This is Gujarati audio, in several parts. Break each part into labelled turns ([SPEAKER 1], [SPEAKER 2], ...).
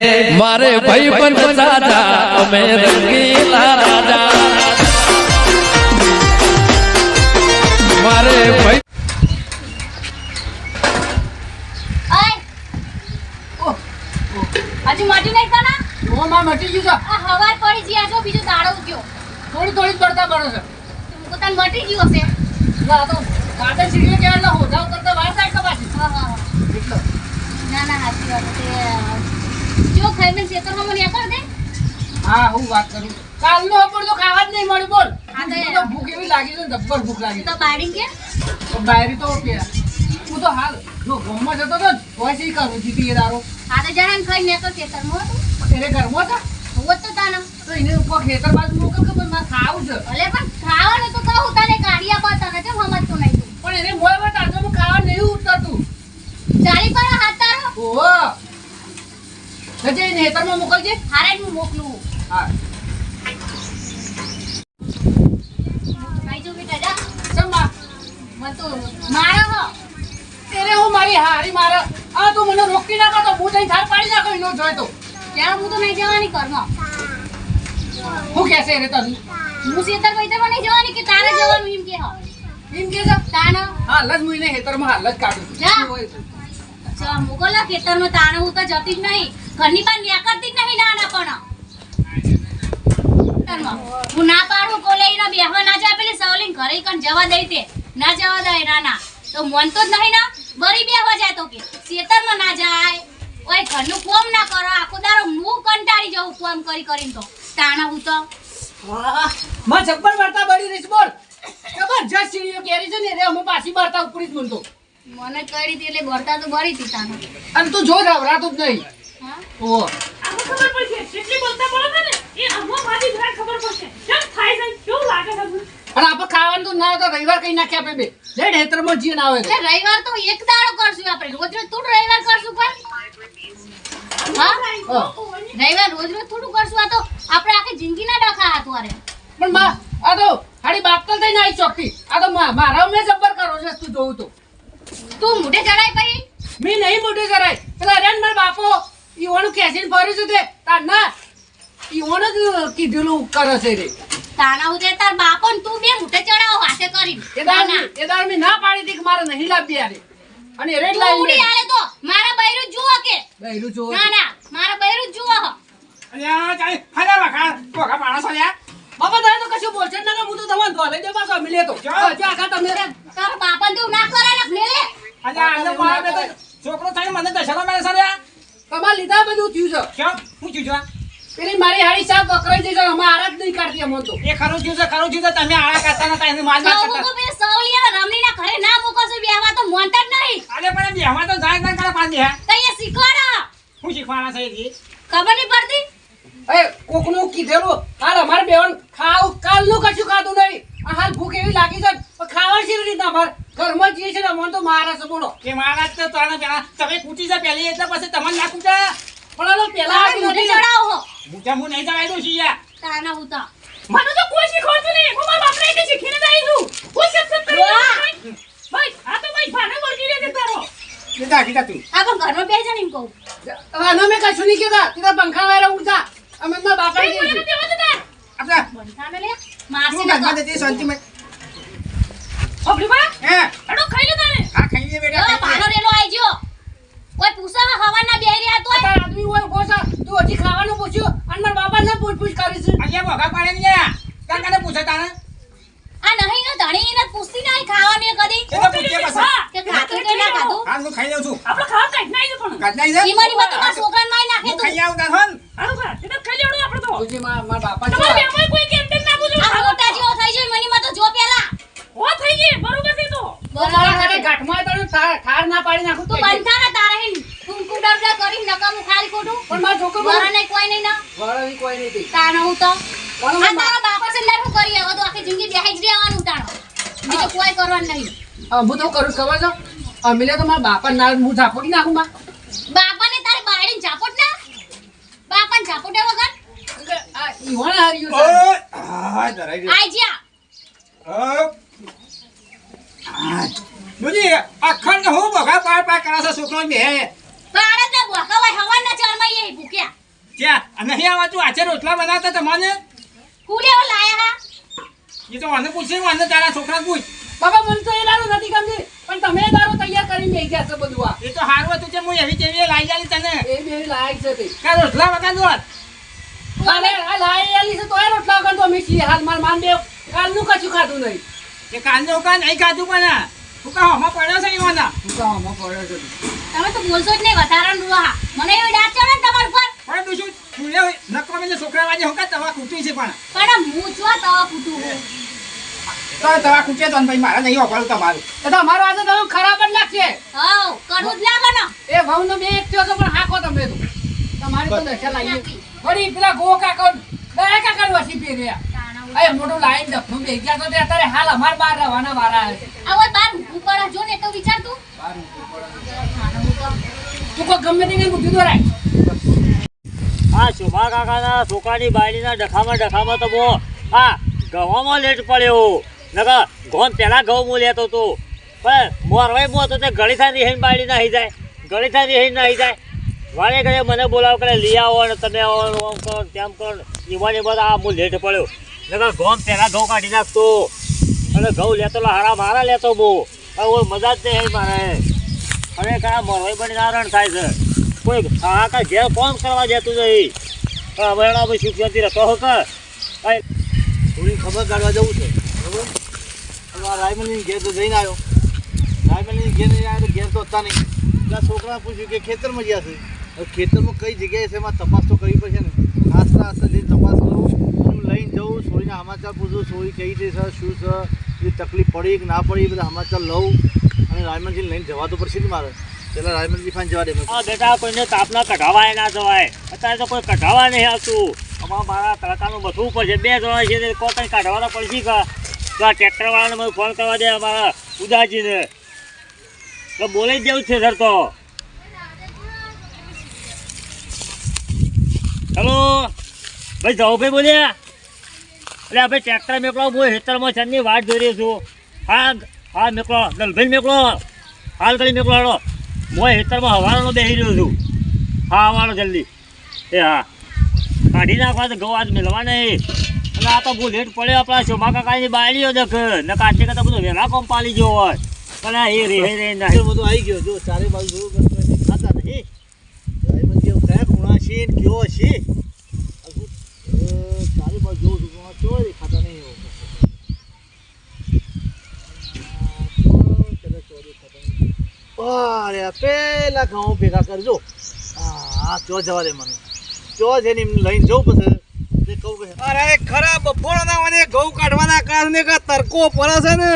[SPEAKER 1] મારે ભાઈ પણ સાજા અમે રંગીલા રાજા. મારે ભાઈ
[SPEAKER 2] હજુ મટી નહીં તને
[SPEAKER 3] ઓ માં મટી ગયું છે.
[SPEAKER 2] આ હવાર પડી જ્યાં છો બીજો દાડો ઉગ્યો.
[SPEAKER 3] થોડી થોડી પડતા પડે છે.
[SPEAKER 2] તું તને મટી ગયું હશે.
[SPEAKER 3] ના તો કાતે સીડીએ કે એટલે હોજાવ કરતા વાર થાય કે પાછી.
[SPEAKER 2] હા હા હા. ના ના સાચી વાત તે જો ખાઈને ખેતરમાં મને એકર દે
[SPEAKER 3] હા હું વાત કરું. કાલનો હપડ તો ખાવા જ નહીં મળ્યું બોલ.
[SPEAKER 2] આ તો
[SPEAKER 3] ભૂખ એવી લાગી છે જબ્બર ભૂખ લાગી
[SPEAKER 2] તો બાળી કે?
[SPEAKER 3] તો બાયરી તો પેલા હું તો હાલ જો ગામમાં જતો તો ને સી કરું જીતી દારો
[SPEAKER 2] આ તો જણાને ખાઈને એકર ખેતરમાં હતું.
[SPEAKER 3] એટલે ઘરમાં હતા?
[SPEAKER 2] હોત તો તાનો.
[SPEAKER 3] તો એને ઉપર ખેતર બાજુ મોકલ કે ભાઈ મારે ખાવું છે?
[SPEAKER 2] ભલે પણ ખાવાનું તો કહું તને કાઢી આપા તને કેમ સમજતું નહીં.
[SPEAKER 3] પણ એને મોયમાં ખાવા નહીં ઉતરતું.
[SPEAKER 2] ચાલી પર હાથ તારો.
[SPEAKER 3] ઓહો. જજે એને મોકલજે.
[SPEAKER 2] હારે હું મોકલું.
[SPEAKER 3] હા.
[SPEAKER 2] ખાઈ જો બેટા જા.
[SPEAKER 3] ચમ્મા
[SPEAKER 2] મને તો મારો હો
[SPEAKER 3] તેને હું મારી હારી મારે. આ તું મને હું
[SPEAKER 2] હું જવાની
[SPEAKER 3] હું
[SPEAKER 2] હું કે તારે જવાનું એમ કે હા?
[SPEAKER 3] એમ કે
[SPEAKER 2] તાનો?
[SPEAKER 3] હાલ જ હું એને ખેતરમાં હાલ જ કાઢું.
[SPEAKER 2] જા. મોકલા ખેતરમાં તાણે હું તો જતી જ નહીં. ઘરની બહાર નીકળતી જ નહીં નાના પણ. હું ના પાડું કોલે એના બેહવા ના જાય પેલી સવલીન ઘરે કણ જવા દઈ તે. ના જવા દે નાના. તો મન તો જ નહીં ના. બરી બેહવા જાય તો કે. ખેતરમાં ના જાય. ઓય ઘરનું કોમ ના કરો. આખો દારો હું કંટાળી જાઉં કોમ કરી કરીને તો. તાણા હું તો.
[SPEAKER 3] માં જબ્બર વાર્તા બળી રહીશ બોલ. જબરજસ્ત સીડીઓ કેરી છે ને અમે પાછી વાર્તા ઉપરી જ મૂંધો
[SPEAKER 2] મને કરી હતી એટલે બરતા તો બરી હતી તાનો
[SPEAKER 3] અને તું જો રવરાતું જ નહીં.
[SPEAKER 2] હા?
[SPEAKER 4] ઓ ખબર પડશે. જેટલી બોલતા બોલો ને એ આમાં મારી જરા ખબર પડશે. કેમ થાય છે? કેવું લાગે છે?
[SPEAKER 3] અને આપણે ખાવાનું તો ના તો રવિવાર કઈ નાખ્યા આપણે બે. જે હેતરમાં જીએ ના આવે.
[SPEAKER 2] એટલે રવિવાર તો એક દાડો કરશું આપણે. રોજ રોજ થોડું રવિવાર કરશું પણ. હા. રવિવાર રોજ રોજ થોડું કરશું. આ તો આપણે આખી જિંદગીના ડખા હાથ વારે
[SPEAKER 3] પણ માં આ તો હાડી બાપતલ થઈને આવી ચોકી આ તો માં મારા મેં જબ્બર કરો છે તું જોઉં તો.
[SPEAKER 2] તું મોઢે ચડાય પછી
[SPEAKER 3] મેં નહીં મોઢે કરાય પેલા રેન માર બાપો ઈવાનું ખેંચીને ફર્યું છે તે. તાર ના ઈવાનું જ કીધેલું કરે છે રે
[SPEAKER 2] તાના ઉદે તાર બાપો ને તું બે મોઢે ચડાવ વાસે કરી
[SPEAKER 3] એ દાડ એ દાર મેં ના પાડી દીક મારે નહીં લાવતી યારે અને રેડ
[SPEAKER 2] લાઈન ઉડી આલે તો મારા બૈરું જુઓ કે.
[SPEAKER 3] બહેરું જુઓ
[SPEAKER 2] ના ના. મારા બૈરું જુઓ.
[SPEAKER 5] અલ્યા ચાલ ખાલા વાખા કોકા માણસો લ્યા
[SPEAKER 3] બાપા તારે તો કશું બોલશે જ ના હું તો તમને ધોલે દે પાછો મિલે તો
[SPEAKER 5] જો.
[SPEAKER 3] જો આખા તમે
[SPEAKER 2] તારા બાપાને તો ના કરે ને
[SPEAKER 5] આજે મારા બે છોકરો થાય મને દશેરો મેળે સર
[SPEAKER 3] તમારે લીધા બધું થયું છે.
[SPEAKER 5] કેમ? હું થયું છે
[SPEAKER 3] પેલી મારી હાડી સાફ વકરાઈ જઈ છે અમે નહીં કાઢતી અમને તો.
[SPEAKER 5] એ ખરું થયું છે ખરું થયું છે તમે આળા કરતા નતા એને કરતા.
[SPEAKER 2] રમણીના ઘરે ના મૂકો છો બેહવા તો મોનતા જ નહીં.
[SPEAKER 5] અરે પણ બેહવા તો જાય જાય કરે પાંચ હે?
[SPEAKER 2] તો એ શીખવાડો.
[SPEAKER 5] હું શીખવાના છે
[SPEAKER 2] ખબર નહીં પડતી?
[SPEAKER 3] એ કોકનું કીધેલું હાલ અમારે બેવન ખાવ કાલનું કશું ખાધું નહીં. આ હાલ ભૂખ એવી લાગી છે પણ ખાવાનું કેવી રીતના અમારે? ઘરમાં જઈએ છે ને અમને તો મારે છે બોલો.
[SPEAKER 5] કે મારા તો ત્રણ તમે કૂટી છે પહેલી એટલે પછી તમને ના કૂટા
[SPEAKER 3] પણ પેલા
[SPEAKER 2] મોઢે ચડાવો હો.
[SPEAKER 5] હું નહીં જવાય દઉં છું યાર.
[SPEAKER 2] તાના હું તો
[SPEAKER 4] મને તો કોઈ શીખવાડતું નહીં. હું મારા બાપને એટલે શીખીને જ આવી છું. કોઈ સબસબ કરી ભાઈ આ તો ભાઈ ભાને મરજી રે તારો
[SPEAKER 5] એ દાખી તું.
[SPEAKER 2] આ પણ ઘરમાં બે જણ એમ કહું.
[SPEAKER 3] આનો મેં કશું નહીં કહેતા. તીધા પંખા વાળા ઉડતા અમે બાપા
[SPEAKER 4] દે.
[SPEAKER 5] આપણા
[SPEAKER 2] બંધાને લે
[SPEAKER 5] શાંતિ માં
[SPEAKER 4] અબલી બા
[SPEAKER 5] હે?
[SPEAKER 4] અડો ખાઈ લે તારે
[SPEAKER 5] આ ખાઈ લે બેટા
[SPEAKER 2] પાનો રેલો આઈ ગયો. કોઈ પૂછો હવાના બે રહ્યા તો
[SPEAKER 3] આદમી હોય ઊભો તું હજી ખાવાનું પૂછ્યું? અને મારા બાપાને પૂછ પૂછ કરી છે?
[SPEAKER 5] અહીંયા ભગા પાડે ને યાર તાર પૂછે તાને
[SPEAKER 2] આ નહીં ને ધણી ને પૂછતી નહીં ખાવાની કદી.
[SPEAKER 5] એ તો પૂછે. પાછા
[SPEAKER 2] કે ખાતું કે ના ખાતું?
[SPEAKER 5] હાલ હું ખાઈ લઉં છું
[SPEAKER 4] આપણે ખાવા કાઢ નાઈ પણ.
[SPEAKER 5] ગાજનાઈ છે
[SPEAKER 2] ઈમાની વાત તો મારા છોકરાને મારી નાખે તું.
[SPEAKER 5] ખાઈ આવું તાર
[SPEAKER 4] ખાઈ આપણે
[SPEAKER 3] મારા બાપા
[SPEAKER 4] તમારે
[SPEAKER 3] છે.
[SPEAKER 4] બેમાં કોઈ કેમ તેમ ના બોલું
[SPEAKER 2] આ મોટા જેવો થઈ જાય મની માં તો જો પેલા.
[SPEAKER 4] ઓ થઈ ગઈ બરોબર છે તો.
[SPEAKER 3] તમારા ઘરે ગાઠમાં તને ઠાર ઠાર ના પાડી નાખું
[SPEAKER 2] તું બંધા ના. તારે હિન કુમકુ ડબડા કરી નકામું ખાલી ખોટું.
[SPEAKER 3] પણ મારા છોકરો
[SPEAKER 2] વરા નહીં કોઈ નહીં ના.
[SPEAKER 3] વાળાની કોઈ નહીં હતી.
[SPEAKER 2] તાનો હું તો આ તારા બાપા છે લડવું કરી આવો. તો આખી જિંદગી બેહી જ રહેવાનું તાણો બીજું કોઈ કરવાનું નહીં.
[SPEAKER 3] હું તો કરું ખબર છે? અમિલે તો મારા બાપા ના હું ઝાપોટી નાખું માં
[SPEAKER 2] બાપાને તારે બાળીને ઝાપોટ ના બાપાને ઝાપટે વગર
[SPEAKER 5] ઓ અખંડ હું બગા પાર પાર કરે
[SPEAKER 2] હવાના એ ભૂખ્યા.
[SPEAKER 5] નહીં આવતું આજે રોટલા બનાવતા તમને
[SPEAKER 2] કુલે લાયા
[SPEAKER 5] એ તો મને પૂછે મને તારા છોકરા પૂછ.
[SPEAKER 3] બાબા મને તો એ દારૂ નથી ગમતી પણ તમે દારૂ તૈયાર કરીને લઈ ગયા છો બધું આ.
[SPEAKER 5] એ તો હારું હતું છે હું એવી તેવી લાઈ જાલી તને.
[SPEAKER 3] એ બે લાયક છે તે.
[SPEAKER 5] કા રોટલા વગાડો
[SPEAKER 3] છે તોય રોટલા વગર તો અમે હાલ માર માન બે કાલનું કશું ખાધું નહીં.
[SPEAKER 5] કે કાંદો કા નહીં ખાધું પણ તું કા હમા પડ્યો છે ઈવાના.
[SPEAKER 3] હું તો આમાં પડ્યો છું.
[SPEAKER 2] તમે તો બોલશો જ નહીં વધારાનું રૂહા મને એવી યાદ છે ને તમાર પર
[SPEAKER 5] પણ તું શું તું નકો મેં છોકરા વાજે હોકા તવા કૂટી છે પણ.
[SPEAKER 2] પણ હું છો તવા કૂટું.
[SPEAKER 5] તો તવા કૂટે તો ભાઈ મારા નહીં ઓગળ તમારું.
[SPEAKER 3] તો અમારો આજે તમે ખરાબ જ લાગશે.
[SPEAKER 2] હા કડવું જ લાગે ને.
[SPEAKER 3] એ ભાવનો બે એક થયો તો પણ હાકો તમે તો. તમારી તો દશા લાગી. વળી પેલા ગો કાકા દયા કાકા વસી પહેર્યા અરે મોટું લાઈન ડફું બે ગયા તો અત્યારે હાલ અમાર બહાર રહેવાના વારા
[SPEAKER 2] આવે આવો બાર ઊભું જો ને તો વિચાર તું.
[SPEAKER 3] તું કો ગમે તે કઈ બુદ્ધિ દોરાય.
[SPEAKER 6] હા શોભા કાકાના છોકરાની બાયડીના ડખામાં ડખામાં તો બહુ હા ઘઉંમાં લેટ પડ્યો. નકર ઘઉં પહેલા ઘઉં હું લેતો હતો પણ મોરવાઈ મો તો તે ગળી થાય રીહીન બાયડી નાહી જાય. ગળી થાય રીહીન નાહી જાય. વાળે ઘરે મને બોલાવ કરે લઈ આવો ને તમે આવો આમ કરો તેમ કરો ને. બધા આ હું લેટ પડ્યો. નકર ઘઉં પહેલાં ઘઉં કાઢી નાખતો. અને ઘઉં લેતો હારા મારા લેતો બહુ. હવે મજા જ નહીં મારે. અને કયા મરવાઈ બની નારણ થાય છે. કોઈ આ કાં ઘેર કોણ કરવા જતું નહીં. હવે એના ભાઈ શાંતિ રહેતો હો કે થોડી ખબર કાઢવા જવું છે. બરાબર? રાયમલની ઘેર તો જઈને આવ્યો. રાયમલની ઘેર નહીં આવ્યો તો ઘેર તો હતા નહીં. છોકરા પૂછ્યું કે ખેતરમાં ગયા છે. ખેતરમાં કઈ જગ્યાએ છે એમાં તપાસ તો કરવી પડશે ને? આસ્તે આસ્તે જે તપાસ કરું હું લઈને જઉં સોળીના સમાચાર પૂછું સોળી કઈ રીતે સર, શું છે એ તકલીફ પડી કે ના પડી બધા સમાચાર લઉં અને રાયમલજીને લઈને જવા તો પડશે ને મારે. પેલા રાયમલજી ફાન જવા દે બેટા કોઈને તાપના કઢાવાય ના જવાય. અત્યારે તો કોઈ કઢાવા નહીં આવતું. અમારા મારા તડકાનું બધું છે બે જણા છે કોઈ કંઈ કાઢવાના પડશે કા? આ ટ્રેક્ટરવાળાને મને ફોન કરવા દે અમારા ઉદાજીને તો બોલાઈ જેવું છે સર તો. હેલો ભાઈ જાઓ ભાઈ બોલ્યા એટલે ભાઈ ટ્રેક્ટર મેકલો હું હેતરમાં છેની વાટ જોઈ રહ્યો છું હા હા મેકલો દલભાઈ મેકલો હાલ કરી મેકલો હાલો હું હેતરમાં હવાનો બેસી રહ્યો છું હા હવાનો જલ્દી એ હા કાઢી નાખવા તો ઘઉં આજ મેળવા નહીં અને આ તો બહુ લેટ પડ્યો આપણા શોભા કાકાની બાયડીઓ દેખ ને કાઢી કરતા બધું વહેલા કોમ પાલી ગયો હોય આ એ રે રે બધું આવી ગયો જો ચારે બાજુ જોયું બસ ખાતા નહીં રાયમંદી કયા ખૂણા છે ને કયો છે? ચારે બાજુ જોઉં છું પણ કેવો દેખાતા નહીં એવો? અરે પેલા ઘઉં ભેગા કરજો. હા ચો જવા દે મને. ચો છે ને લઈને જવું પછી.
[SPEAKER 7] અરે ખરા બપોરના મને ઘઉં કાઢવાના કારણે તરકો પડે છે ને?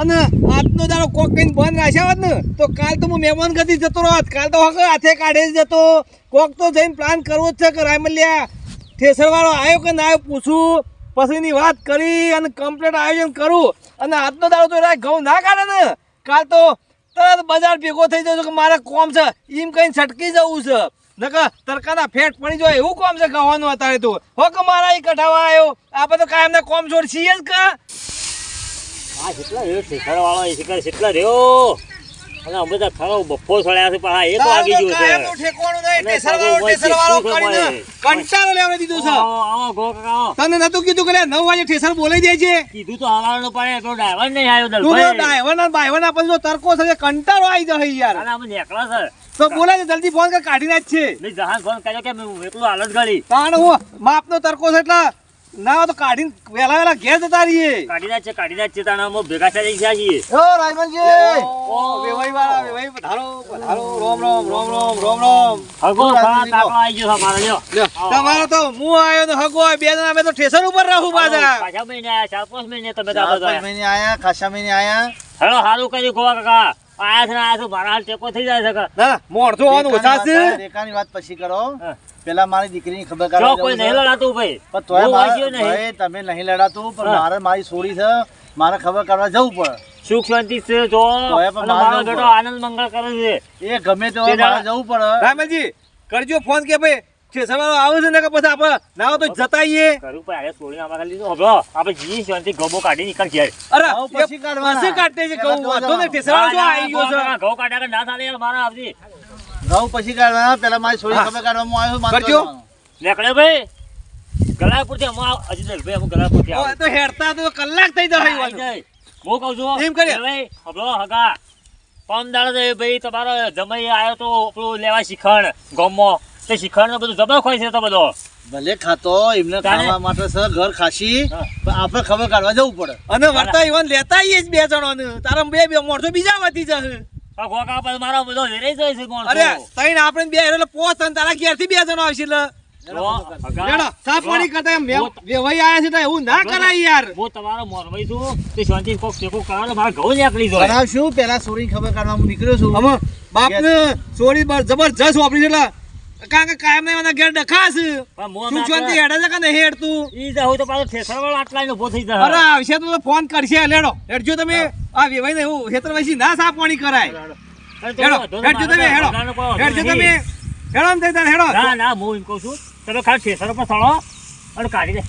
[SPEAKER 7] અને આજનો દાડો કોક કઈ બંધ રાખ્યા હોત ને, તો કાલ તો હું મહેમાન ગતિ જતો રહત કાલ તો હાથે કાઢે જતો. કોક તો જઈને પ્લાન કરવો જ છે કે રાયમલ્યા, ઠેસરવાળો આવ્યો કે ના આવ્યો પૂછું. પછીની વાત કરી અને કમ્પ્લીટ આયોજન કરું. અને આજનો દાડો તો એના ઘઉં ના કાઢે ને, કાલ તો તરત બજાર ભેગો થઈ જજો કે મારે કોમ છે. એમ કઈ છટકી જવું છે. નકર તરકાના ફેટ પડી જાય એવું કોમ છે ગવાનું અત્યારે તો. હો કે મારા એ કઢાવા આવ્યો? આપણે તો કાયમ કોમ છોડ છીએ જ કા?
[SPEAKER 6] આ કેટલા રહ્યો શિખરવાળો એ શિખર કેટલા રહ્યો. અને અમે તો ખરો બફો સળ્યા છે પણ એક વાગી ગયો છે. સારું?
[SPEAKER 7] કંટાળો લેવા દીધો છે. તને નતું કીધું કે નવ વાગે ઠેસર બોલાઈ જાય છે?
[SPEAKER 6] કીધું તો હવારનું પડે તો ડ્રાઈવર નહીં આવ્યો
[SPEAKER 7] તું તો
[SPEAKER 6] ના
[SPEAKER 7] ડ્રાઈવરના બાઈવરના પછી તરકો છે કંટાળો આવી જાય યાર.
[SPEAKER 6] અને અમે નીકળ્યા છે.
[SPEAKER 7] તો બોલાય જલ્દી ફોન કર કાઢી નાખ છે.
[SPEAKER 6] નહીં જહાન ફોન કર્યો કે મેં એકલો હાલત ગાડી
[SPEAKER 7] કારણ હું માપનો તરકો છે એટલે ના તો કાઢી વહેલા વેલા ઘેર જતા રહીએ.
[SPEAKER 6] કાઢી છે કાઢી નાખ છે તાણે ભેગા થઈ ગયા છીએ.
[SPEAKER 7] ઓ રાયમનજી ઓ. વેવાઈ વાળા વેવાઈ પધારો પધારો. રોમ રોમ રોમ રોમ રોમ રોમ.
[SPEAKER 6] હગો ખરા તાકડો આવી ગયો છે લ્યો.
[SPEAKER 7] લ્યો, તમારો તો હું આવ્યો ને હગો બે જણા અમે તો ઠેસર ઉપર રહું પાછા.
[SPEAKER 6] પાછા મહિને આયા ચાર પાંચ મહિને તમે
[SPEAKER 8] ચાર પાંચ મહિને આયા ખાસા મહિને આયા.
[SPEAKER 6] હેલો સારું કર્યું ગોવા કાકા. આયા છે ને આયા છે મારા હાલ ટેકો થઈ જાય છે
[SPEAKER 7] ના મોડતો હોવાનું ઓછા છે?
[SPEAKER 8] દેખાની વાત- પછી કરો. પેલા મારી દીકરીની ખબર
[SPEAKER 6] જો કોઈ નહીં લડાતું ભાઈ
[SPEAKER 8] પણ તોય તોય તમે નહીં લડાતું પણ મારે મારી સોરી છે મારે ખબર કાઢવા જવું પડે
[SPEAKER 6] સુખ શાંતિ છે જો અને
[SPEAKER 8] મારો
[SPEAKER 6] બેટો આનંદ મંગળ કરે છે
[SPEAKER 8] એ ગમે તે
[SPEAKER 6] તે
[SPEAKER 8] મારે જવું પડે
[SPEAKER 7] રામજી કરજો ફોન કે ભાઈ છે વાળો આવે છે ને કે પછી આપણે ના તો જતાઈએ
[SPEAKER 6] કરું પણ અરે છોડીને અમારે લીધું હબળો આપણે જી શાંતિ ગબો કાઢી નીકળ ઘેર
[SPEAKER 7] અરે
[SPEAKER 8] પછી કાઢવાના.
[SPEAKER 7] પછી કાઢતે છે કહું વાંધો નહીં
[SPEAKER 8] જવાનું.
[SPEAKER 7] જો આવી ગયો છે
[SPEAKER 6] ઘઉં કાઢ્યા કે ના ચાલે યાર મારા આવતી
[SPEAKER 8] ઘઉં પછી કાઢવાના પેલા મારી
[SPEAKER 7] છોડી.
[SPEAKER 8] ખબર કાઢવામાં આવ્યો
[SPEAKER 7] કરજો.
[SPEAKER 6] લેકડે ભાઈ. ગલાપુરથી અમે આવ- અજીતભાઈ અમે ગલાપુરથી
[SPEAKER 7] ઓ,
[SPEAKER 6] આવો.
[SPEAKER 7] તો હેડતા તો કલાક થઈ જાય.
[SPEAKER 6] હું કહું છું
[SPEAKER 7] એમ
[SPEAKER 6] કરે ભાઈ હબળો હગા. પમ દાડો તો એ ભાઈ તમારો જમાઈ આવ્યો તો આપણું લેવા શિખંડ ગમો. તે શિખંડ બધું જબર ખોઈ છે તો બધો.
[SPEAKER 8] ભલે ખાતો એમને
[SPEAKER 6] કાઢવા
[SPEAKER 8] ખાવા માટે સર ઘર ખાસી
[SPEAKER 6] હા.
[SPEAKER 8] આપણે ખબર કાઢવા જવું પડે.
[SPEAKER 7] અને વર્તા ઈવન લેતા આવીએ જ બે જણોને. તારા બે બે મોરસો બીજા વધી જશે
[SPEAKER 6] ગોકા પર મારો બધો હેરે જાય છે કોણ
[SPEAKER 7] અરે તઈને આપણે બે હેરે પોસ અને તારા ઘેરથી બે જણો આવશે એટલે.
[SPEAKER 6] જો, હગા,
[SPEAKER 7] લેડો સાફ પાણી
[SPEAKER 6] જો,
[SPEAKER 7] કરતા એમ
[SPEAKER 6] હું-
[SPEAKER 7] વેવાઈ આયા છે તો એવું ના કરાય યાર.
[SPEAKER 6] હું તમારો મોરવાઈ છું. તે શાંતિ કોક ટેકો કરો ને મારા ઘઉં નીકળી જાય.
[SPEAKER 8] કરાવશું પેલા સોરી ખબર કાઢવા હું છું.
[SPEAKER 7] અમે બાપને સોરી બર- જબરજસ્ત વાપરી છે એટલે કારણ કે કાયમ એના ઘેર ડખાસ. શાંતિ
[SPEAKER 6] નાખે.
[SPEAKER 7] હેડે છે કે નહીં હેડતું?
[SPEAKER 6] ઈ જાઉં તો પાછો ઠેસરવાળો આટલા નો થઈ જાય
[SPEAKER 7] અરે આવશે તો ફોન કરશે. લેડો હેડજો તમે. આ વેવાઈ ને એવું હેતર ના સાફ પાણી કરાય. હેડો. હેડજો તમે હેડો. હેડજો તમે. હેડો. ને થઈ હેડો.
[SPEAKER 6] ના ના હું એમ કહું છું. તમે ખાલી ઠેસર પર સળો અને કાઢી દે.